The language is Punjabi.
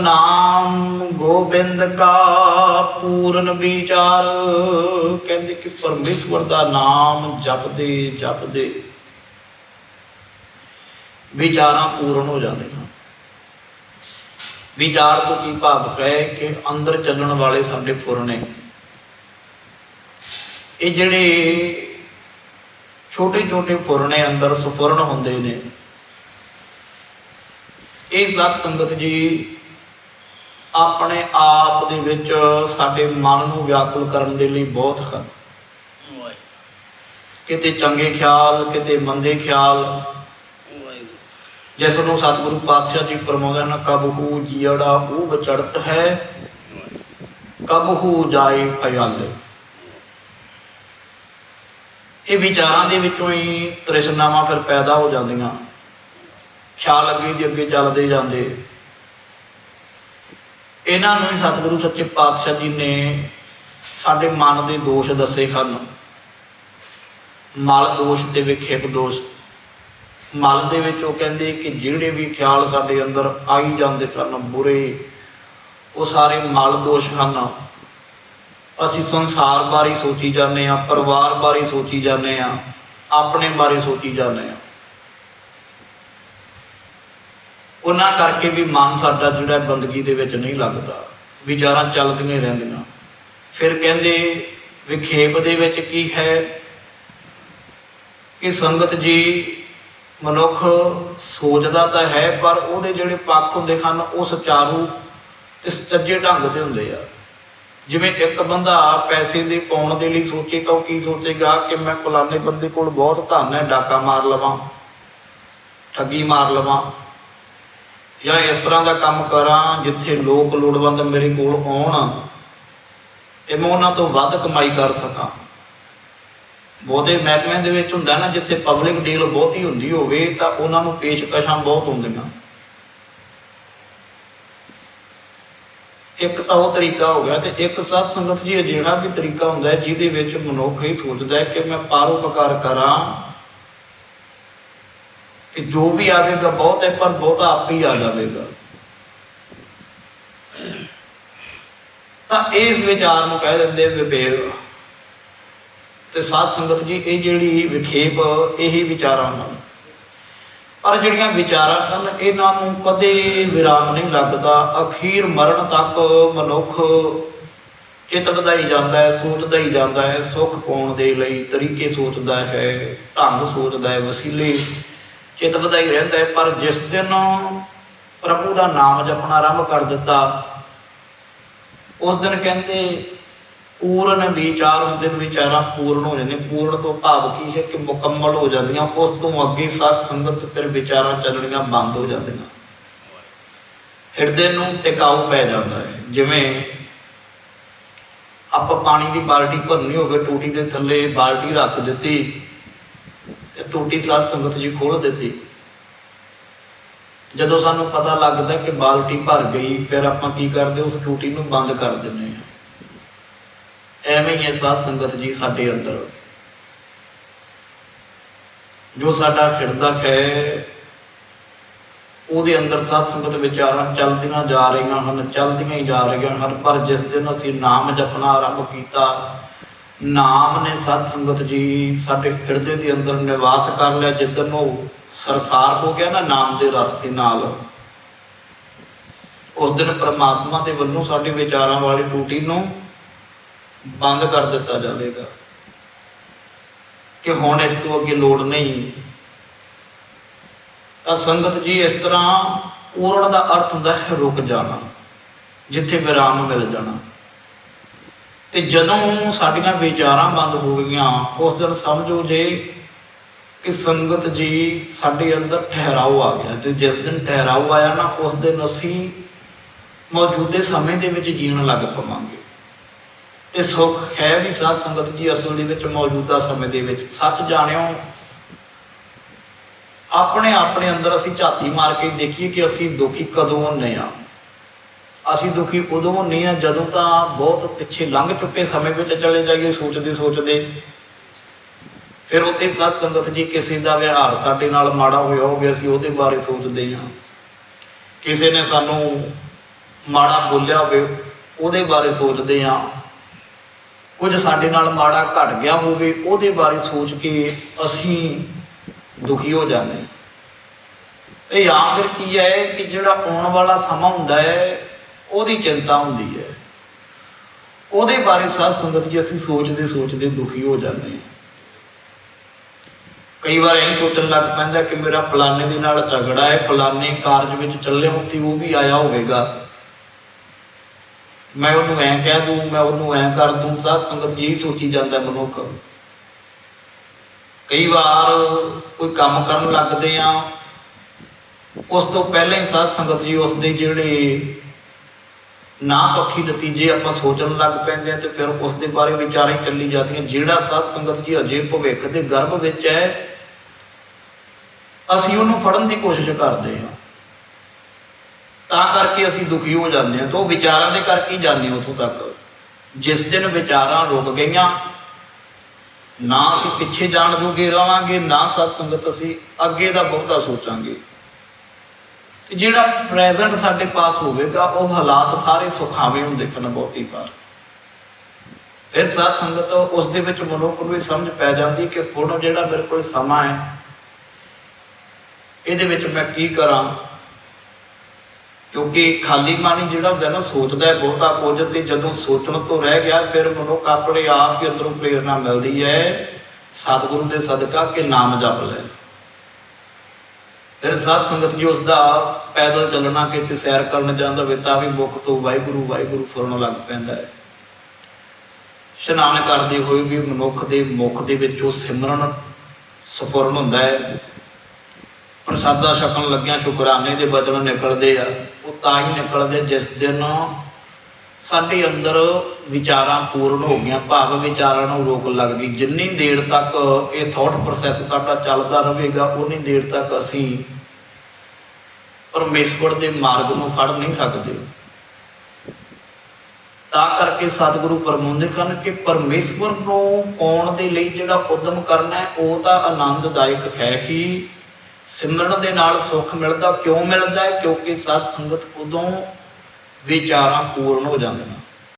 ਨਾਮ ਗੋਬਿੰਦ ਕਾ ਪੂਰਨ ਵਿਚਾਰ। ਕਹਿੰਦੇ ਕਿ ਪਰਮੇਸ਼ਵਰ ਦਾ ਨਾਮ ਜਪਦੇ ਜਪਦੇ ਵਿਚਾਰਾਂ ਪੂਰਨ ਹੋ ਜਾਂਦੇ ਹਨ। ਵਿਚਾਰ ਤੋਂ ਕੀ ਭਾਵ ਹੈ ਕਿ ਅੰਦਰ ਚੱਲਣ ਵਾਲੇ ਸਾਡੇ ਫੁਰ ਨੇ। ਇਹ ਜਿਹੜੇ ਛੋਟੇ ਛੋਟੇ ਫੁਰਨੇ ਅੰਦਰ ਸੁਪੁਰਨ ਹੁੰਦੇ ਨੇ। ਇਹ ਸਤ ਸੰਗਤ ਜੀ ਆਪਣੇ ਆਪ ਦੇ ਵਿੱਚ ਸਾਡੇ ਮਨ ਨੂੰ ਵਿਆਕੁਲ ਕਰਨ ਦੇ ਲਈ ਬਹੁਤ ਹਨ ਕਿਤੇ ਚੰਗੇ ਖਿਆਲ, ਕਿਤੇ ਮੰਦੇ ਖਿਆਲ। ਜਿਸ ਨੂੰ ਸਤਿਗੁਰੂ ਪਾਤਸ਼ਾਹ ਜੀ ਫਰਮਾਉਂਦੇ ਹਨ ਕਬਹੂ ਜੀੜਾ ਉਹ ਵਿਚੜਤ ਹੈ। ਕਬਹੂ ਜਾਏ ਫਯਾਲੇ ਇਹ ਵਿਚਾਰਾਂ ਦੇ ਵਿੱਚੋਂ ਹੀ ਤ੍ਰਿਸ਼ਨਾਵਾਂ ਫਿਰ ਪੈਦਾ ਹੋ ਜਾਂਦੀਆਂ। ਖਿਆਲ ਅੱਗੇ ਦੀ ਅੱਗੇ ਚੱਲਦੇ ਜਾਂਦੇ। ਇਹਨਾਂ ਨੂੰ ਸਤਿਗੁਰੂ ਸੱਚੇ ਪਾਤਸ਼ਾਹ ਜੀ ਨੇ ਸਾਡੇ ਮਨ ਦੇ ਦੋਸ਼ ਦੱਸੇ ਹਨ। ਮਲ ਦੋਸ਼ ਤੇ ਵਿਖੇਪ ਦੋਸ਼ ਮਲ ਦੇ ਵਿੱਚ ਉਹ ਕਹਿੰਦੇ ਕਿ ਜਿਹੜੇ ਵੀ ਖਿਆਲ ਸਾਡੇ ਅੰਦਰ ਆਈ ਜਾਂਦੇ ਹਨ ਬੁਰੇ, ਉਹ ਸਾਰੇ ਮਲ ਦੋਸ਼ ਹਨ। ਅਸੀਂ ਸੰਸਾਰ ਬਾਰੇ ਸੋਚੀ ਜਾਂਦੇ ਆ ਪਰਿਵਾਰ ਬਾਰੇ ਸੋਚੀ ਜਾਂਦੇ ਆ ਆਪਣੇ ਬਾਰੇ ਸੋਚੀ ਜਾਂਦੇ ਆ ਉਹਨਾਂ ਕਰਕੇ ਵੀ ਮਨ ਸਾਡਾ ਜਿਹੜਾ ਬੰਦਗੀ ਦੇ ਵਿੱਚ ਨਹੀਂ ਲੱਗਦਾ ਵਿਚਾਰਾਂ ਚੱਲਦੀਆਂ ਰਹਿੰਦੀਆਂ। ਫਿਰ ਕਹਿੰਦੇ ਵਿਖੇਪ ਦੇ ਵਿੱਚ ਕੀ ਹੈ? ਕਿ ਸੰਗਤ ਜੀ ਮਨੁੱਖ ਸੋਚਦਾ ਤਾਂ ਹੈ, ਪਰ ਉਹਦੇ ਜਿਹੜੇ ਪੱਖ ਹੁੰਦੇ ਹਨ, ਉਹ ਸੁਚਾਰੂ ਤੇ ਸੱਜੇ ਢੰਗ ਦੇ ਹੁੰਦੇ ਆ। ਜਿਵੇਂ ਇੱਕ ਬੰਦਾ ਪੈਸੇ ਦੇ ਪਾਉਣ ਦੇ ਲਈ ਸੋਚੇ ਤਾਂ ਉਹ ਕੀ ਸੋਚੇਗਾ ਕਿ ਮੈਂ ਫਲਾਣੇ ਬੰਦੇ ਕੋਲ ਬਹੁਤ ਧਨ ਹੈ, ਡਾਕਾ ਮਾਰ ਲਵਾਂ, ਠੱਗੀ ਮਾਰ ਲਵਾਂ। ਜਾਂ ਇਸ ਤਰ੍ਹਾਂ ਦਾ ਕੰਮ ਕਰਾਂ ਜਿੱਥੇ ਲੋਕ ਲੋੜਵੰਦ ਮੇਰੇ ਕੋਲ ਆਉਣ, ਤੇ ਮੈਂ ਉਹਨਾਂ ਤੋਂ ਵੱਧ ਕਮਾਈ ਕਰ ਸਕਾਂ। ਬਹੁਤੇ ਮਹਿਕਮਿਆਂ ਦੇ ਵਿੱਚ ਹੁੰਦਾ ਨਾ, ਜਿੱਥੇ ਪਬਲਿਕ ਡੀਲ ਬਹੁਤੀ ਹੁੰਦੀ ਹੋਵੇ, ਤਾਂ ਉਹਨਾਂ ਨੂੰ ਪੇਸ਼ਕਸ਼ਾਂ ਬਹੁਤ ਹੁੰਦੀਆਂ। ਇੱਕ ਤਾਂ ਉਹ ਤਰੀਕਾ ਹੋ ਗਿਆ ਤੇ ਇੱਕ ਸਤ ਸੰਗਤ ਜੀ ਅਜਿਹਾ ਵੀ ਤਰੀਕਾ ਹੁੰਦਾ ਜਿਹਦੇ ਵਿੱਚ ਮਨੁੱਖ ਇਹ ਸੋਚਦਾ ਹੈ ਕਿ ਮੈਂ ਪਰਉਪਕਾਰ ਕਰਾਂ ਕਿ ਜੋ ਵੀ ਆਵੇਗਾ ਬਹੁਤ ਹੈ, ਪਰ ਬਹੁਤਾ ਆਪ ਹੀ ਆ ਜਾਵੇਗਾ। ਤਾਂ ਇਸ ਵਿਚਾਰ ਨੂੰ ਕਹਿ ਦਿੰਦੇ ਵਿਵੇਕ। ਤੇ ਸਾਧ ਸੰਗਤ ਜੀ, ਇਹ ਜਿਹੜੀ ਵਿਖੇਪ, ਇਹੀ ਵਿਚਾਰਾਂ ਹਨ। ਪਰ ਜਿਹੜੀਆਂ ਵਿਚਾਰਾਂ ਹਨ, ਇਹਨਾਂ ਨੂੰ ਕਦੇ ਵਿਰਾਮ ਨਹੀਂ ਲੱਗਦਾ। ਅਖੀਰ ਮਰਨ ਤੱਕ ਮਨੁੱਖ ਚਿਤਕਦਾ ਹੀ ਜਾਂਦਾ ਹੈ ਸੋਚਦਾ ਹੀ ਜਾਂਦਾ ਹੈ। ਸੁੱਖ ਪਾਉਣ ਦੇ ਲਈ ਤਰੀਕੇ ਸੋਚਦਾ ਹੈ, ਢੰਗ ਸੋਚਦਾ ਹੈ, ਵਸੀਲੇ ਚਿੱਤ ਵਧਾਈ ਰਹਿੰਦਾ ਹੈ, ਪਰ ਜਿਸ ਦਿਨ ਪ੍ਰਭੂ ਦਾ ਨਾਮ ਜਪਣਾ ਆਰੰਭ ਕਰ ਦਿੱਤਾ, ਉਸ ਦਿਨ ਕਹਿੰਦੇ, ਪੂਰਨ ਵਿਚਾਰ ਉਸ ਦਿਨ ਵਿਚਾਰਾਂ ਪੂਰਨ ਹੋ ਜਾਂਦੇ ਪੂਰਨ ਤੋਂ ਭਾਵ ਕੀ ਹੈ ਕਿ ਮੁਕੰਮਲ ਹੋ ਜਾਂਦੀਆਂ, ਉਸ ਤੋਂ ਅੱਗੇ ਸਾਧ ਸੰਗਤ ਫਿਰ ਵਿਚਾਰਾਂ ਚੱਲਣੀਆਂ ਬੰਦ ਹੋ ਜਾਂਦੀਆਂ। ਹਿਰਦੇ ਨੂੰ ਟਿਕਾਊ ਪੈ ਜਾਂਦਾ ਹੈ। ਜਿਵੇਂ ਆਪਾਂ ਪਾਣੀ ਦੀ ਬਾਲਟੀ ਭਰਨੀ ਹੋਵੇ, ਟੂਟੀ ਦੇ ਥੱਲੇ ਬਾਲਟੀ ਰੱਖ ਦਿੱਤੀ ਟੂਟੀ ਸਾਧ ਸੰਗਤ ਜੀ ਖੋਲ ਦਿੱਤੀ। ਜਦੋਂ ਸਾਨੂੰ ਪਤਾ ਲੱਗਦਾ ਕਿ ਬਾਲਟੀ ਭਰ ਗਈ, ਫਿਰ ਆਪਾਂ ਕੀ ਕਰਦੇ? ਉਸ ਟੂਟੀ ਨੂੰ ਬੰਦ ਕਰ ਦਿੰਦੇ ਹਾਂ। ਐਵੇਂ ਹੀ ਹੈ ਸਾਧ ਸੰਗਤ ਜੀ ਸਾਡੇ ਅੰਦਰ ਜੋ ਸਾਡਾ ਹਿਰਦਾ ਹੈ, ਉਹਦੇ ਅੰਦਰ ਸਾਧ ਸੰਗਤ ਵਿਚਾਰਾਂ ਚੱਲਦੀਆਂ ਜਾ ਰਹੀਆਂ ਹਨ, ਚੱਲਦੀਆਂ ਹੀ ਜਾ ਰਹੀਆਂ ਹਨ, ਪਰ ਜਿਸ ਦਿਨ ਅਸੀਂ ਨਾਮ ਜਪਣਾ ਆਰੰਭ ਕੀਤਾ ਨਾਮ ਨੇ ਸਾਧ ਸੰਗਤ ਜੀ ਸਾਡੇ ਹਿਰਦੇ ਦੇ ਅੰਦਰ ਨਿਵਾਸ ਕਰ ਲਿਆ ਜਿੱਦਨ ਉਹ ਸਰਸਾਰ ਹੋ ਗਿਆ ਨਾ ਨਾਮ ਦੇ ਰਸਤੇ ਨਾਲ। ਉਸ ਦਿਨ ਪ੍ਰਮਾਤਮਾ ਦੇ ਵੱਲੋਂ ਸਾਡੇ ਵਿਚਾਰਾਂ ਵਾਲੀ ਟੂਟੀ ਨੂੰ ਬੰਦ ਕਰ ਦਿੱਤਾ ਜਾਵੇਗਾ। ਕਿ ਹੁਣ ਇਸ ਤੋਂ ਅੱਗੇ ਲੋੜ ਨਹੀਂ। ਤਾਂ ਸੰਗਤ ਜੀ ਇਸ ਤਰ੍ਹਾਂ ਪੂਰਨ ਦਾ ਅਰਥ ਹੁੰਦਾ ਹੈ, ਰੁਕ ਜਾਣਾ, ਜਿੱਥੇ ਵਿਰਾਮ ਮਿਲ ਜਾਣਾ। ਤੇ ਜਦੋਂ ਸਾਡੀਆਂ ਵਿਚਾਰਾਂ ਬੰਦ ਹੋ ਗਈਆਂ, ਉਸ ਦਿਨ ਸਮਝੋ ਜੇ ਕਿ ਸੰਗਤ ਜੀ ਸਾਡੇ ਅੰਦਰ ਠਹਿਰਾਓ ਆ ਗਿਆ ਤੇ ਜਿਸ ਦਿਨ ਠਹਿਰਾਓ ਆਇਆ ਨਾ, ਉਸ ਦਿਨ ਅਸੀਂ ਮੌਜੂਦੇ ਸਮੇਂ ਦੇ ਵਿੱਚ ਜੀਣ ਲੱਗ ਪਵਾਂਗੇ। ਤੇ ਸੁੱਖ ਹੈ ਵੀ ਸਾਧ ਸੰਗਤ ਜੀ ਅਸਲ ਦੇ ਵਿੱਚ ਮੌਜੂਦਾ ਸਮੇਂ ਦੇ ਵਿੱਚ। ਸੱਚ ਜਾਣਿਓ ਆਪਣੇ ਆਪਣੇ ਅੰਦਰ ਅਸੀਂ ਝਾਤੀ ਮਾਰ ਕੇ ਦੇਖੀਏ ਕਿ ਅਸੀਂ ਦੁਖੀ ਕਦੋਂ ਹੁੰਨੇ ਆ। ਅਸੀਂ ਦੁਖੀ ਉਦੋਂ ਹੁੰਨੇ ਆ ਜਦੋਂ ਤਾਂ ਬਹੁਤ ਪਿੱਛੇ ਲੰਘ ਚੁੱਕੇ ਸਮੇਂ ਵਿੱਚ ਚਲੇ ਜਾਈਏ, ਸੋਚਦੇ ਸੋਚਦੇ। ਫਿਰ ਉੱਥੇ ਸਤ ਸੰਗਤ ਜੀ ਕਿਸੇ ਦਾ ਵਿਹਾਰ ਸਾਡੇ ਨਾਲ ਮਾੜਾ ਹੋਇਆ ਹੋਵੇ, ਅਸੀਂ ਉਹਦੇ ਬਾਰੇ ਸੋਚਦੇ ਹਾਂ। ਕਿਸੇ ਨੇ ਸਾਨੂੰ ਮਾੜਾ ਬੋਲਿਆ ਹੋਵੇ, ਉਹਦੇ ਬਾਰੇ ਸੋਚਦੇ ਹਾਂ। ਕੁਝ ਸਾਡੇ ਨਾਲ ਮਾੜਾ ਘਟ ਗਿਆ ਹੋਵੇ, ਉਹਦੇ ਬਾਰੇ ਸੋਚ ਕੇ ਅਸੀਂ ਦੁਖੀ ਹੋ ਜਾਂਦੇ। ਹਾਂ। ਇਹ ਆਮ ਫਿਰ ਕੀ ਹੈ ਕਿ ਜਿਹੜਾ ਆਉਣ ਵਾਲਾ ਸਮਾਂ ਹੁੰਦਾ ਹੈ ਉਹਦੀ ਚਿੰਤਾ ਹੁੰਦੀ ਹੈ। ਉਹਦੇ ਬਾਰੇ ਸਾਧ ਸੰਗਤ ਜੀ ਅਸੀਂ ਸੋਚਦੇ ਸੋਚਦੇ ਦੁਖੀ ਹੋ ਜਾਂਦੇ ਹਾਂ। ਕਈ ਵਾਰ ਇਹ ਸੋਚਣ ਲੱਗ ਪੈਂਦਾ ਕਿ ਮੇਰਾ ਫਲਾਣੇ ਦੇ ਨਾਲ ਝਗੜਾ ਹੈ, ਫਲਾਣੇ ਕਾਰਜ ਵਿੱਚ ਚੱਲੇ ਹੁੰਦੀ ਉਹ ਵੀ ਆਇਆ ਹੋਵੇਗਾ। ਮੈਂ ਉਹਨੂੰ ਐਂ ਕਹਿ ਦੂੰ, ਮੈਂ ਉਹਨੂੰ ਐਂ ਕਰ ਦੂੰ, ਸਾਧ ਸੰਗਤ ਜੀ ਇਹੀ ਸੋਚੀ ਜਾਂਦਾ ਮਨੁੱਖ। ਕਈ ਵਾਰ ਕੋਈ ਕੰਮ ਕਰਨ ਲੱਗਦੇ ਆ ਉਸ ਤੋਂ ਪਹਿਲਾਂ ਹੀ ਸਾਧ ਸੰਗਤ ਜੀ ਉਸ ਦੇ ਜਿਹੜੇ ਨਾ ਪੱਖੀ ਨਤੀਜੇ ਆਪਾਂ ਸੋਚਣ ਲੱਗ ਪੈਂਦੇ ਆ ਤੇ ਫਿਰ ਉਸ ਦੇ ਬਾਰੇ ਵਿਚਾਰਾਂ ਹੀ ਚੱਲੀ ਜਾਂਦੀਆਂ। ਜਿਹੜਾ ਸਾਧ ਸੰਗਤ ਜੀ ਅਜੇ ਭਵਿੱਖ ਦੇ ਗਰਭ ਵਿੱਚ ਹੈ, ਅਸੀਂ ਉਹਨੂੰ ਫੜਨ ਦੀ ਕੋਸ਼ਿਸ਼ ਕਰਦੇ ਹਾਂ। ਤਾਂ ਕਰਕੇ ਅਸੀਂ ਦੁਖੀ ਹੋ ਜਾਂਦੇ ਹਾਂ ਤਾਂ ਉਹ ਵਿਚਾਰਾਂ ਦੇ ਕਰਕੇ ਹੀ ਜਾਂਦੇ ਹਾਂ ਉੱਥੋਂ ਤੱਕ। ਜਿਸ ਦਿਨ ਵਿਚਾਰਾਂ ਰੁਕ ਗਈਆਂ, ਨਾ ਅਸੀਂ ਪਿੱਛੇ ਜਾਣ ਜੋਗੇ ਰਵਾਂਗੇ, ਨਾ ਸਤ ਸੰਗਤ ਅਸੀਂ ਅੱਗੇ ਦਾ ਬਹੁਤਾ ਸੋਚਾਂਗੇ। ਜਿਹੜਾ ਪ੍ਰੈਜ਼ੈਂਟ ਸਾਡੇ ਪਾਸ ਹੋਵੇਗਾ, ਉਹ ਹਾਲਾਤ ਸਾਰੇ ਸੁਖਾਵੇਂ ਹੁੰਦੇ ਹਨ ਬਹੁਤੀ ਵਾਰ। ਫਿਰ ਸਤ ਸੰਗਤ ਉਸ ਦੇ ਵਿੱਚ ਮਨੁੱਖ ਨੂੰ ਇਹ ਸਮਝ ਪੈ ਜਾਂਦੀ ਕਿ ਹੁਣ ਜਿਹੜਾ ਮੇਰੇ ਕੋਲ ਸਮਾਂ ਹੈ, ਇਹਦੇ ਵਿੱਚ ਮੈਂ ਕੀ ਕਰਾਂ? ਕਿਉਂਕਿ ਖਾਲੀ ਮਨ ਜਿਹੜਾ ਹੁੰਦਾ ਨਾ, ਸੋਚਦਾ ਹੈ ਬਹੁਤਾ ਕੁਝ ਤੇ ਜਦੋਂ ਸੋਚਣ ਤੋਂ ਰਹਿ ਗਿਆ, ਫਿਰ ਮਨੁੱਖ ਆਪਣੇ ਆਪ ਹੀ ਅੰਦਰੋਂ ਪ੍ਰੇਰਣਾ ਮਿਲਦੀ ਹੈ, ਸਤਿਗੁਰੂ ਦੇ ਸਦਕਾ ਕਿ ਨਾਮ ਜਪ ਲੈ। ਫਿਰ ਸਾਧ ਸੰਗਤ ਜੀ ਉਸ ਦਾ ਪੈਦਲ ਚੱਲਣਾ ਕਿਤੇ ਸੈਰ ਕਰਨ ਜਾਂਦਾ ਹੋਵੇ ਤਾਂ ਵੀ ਮੁੱਖ ਤੋਂ ਵਾਹਿਗੁਰੂ ਵਾਹਿਗੁਰੂ ਫੁਰਨ ਲੱਗ ਪੈਂਦਾ ਹੈ। ਇਸ਼ਨਾਨ ਕਰਦੇ ਹੋਏ ਵੀ ਮਨੁੱਖ ਦੇ ਮੁਖ ਦੇ ਵਿੱਚ ਉਹ ਸਿਮਰਨ ਸਪੁਰਨ ਹੁੰਦਾ ਹੈ। ਪ੍ਰਸਾਦਾ ਛਕਣ ਲੱਗਿਆ ਸ਼ੁਕਰਾਨੇ ਦੇ ਬਚਨ ਨਿਕਲਦੇ ਆ, ਉਹ ਤਾਂ ਹੀ ਨਿਕਲਦੇ ਜਿਸ ਦਿਨ ਸਾਡੇ ਅੰਦਰ ਵਿਚਾਰਾਂ ਪੂਰਨ ਹੋ ਗਈਆਂ, ਭਾਵ ਵਿਚਾਰਾਂ ਨੂੰ ਰੋਕ ਲੱਗ ਗਈ। ਜਿੰਨੀ ਦੇਰ ਤੱਕ ਇਹ ਥਾਟ ਪ੍ਰੋਸੈਸ ਸਾਡਾ ਚੱਲਦਾ ਰਹੇਗਾ, ਉਨੀ ਦੇਰ ਤੱਕ ਅਸੀਂ ਪਰਮੇਸ਼ਵਰ ਦੇ ਮਾਰਗ ਨੂੰ ਫੜ ਨਹੀਂ ਸਕਦੇ। ਤਾਂ ਕਰਕੇ ਸਤਿਗੁਰੂ ਫਰਮਾਉਂਦੇ ਹਨ ਕਿ ਪਰਮੇਸ਼ਵਰ ਨੂੰ ਪਾਉਣ ਦੇ ਲਈ ਜਿਹੜਾ ਉਦਮ ਕਰਨਾ ਹੈ, ਉਹ ਤਾਂ ਆਨੰਦਦਾਇਕ ਹੈ ਹੀ ਸਿਮਰਨ ਦੇ ਨਾਲ ਸੁੱਖ ਮਿਲਦਾ। ਕਿਉਂ ਮਿਲਦਾ ਹੈ? ਕਿਉਂਕਿ ਸਤ ਸੰਗਤ ਉਦੋਂ ਵਿਚਾਰਾਂ ਪੂਰਨ ਹੋ ਜਾਂਦੀਆਂ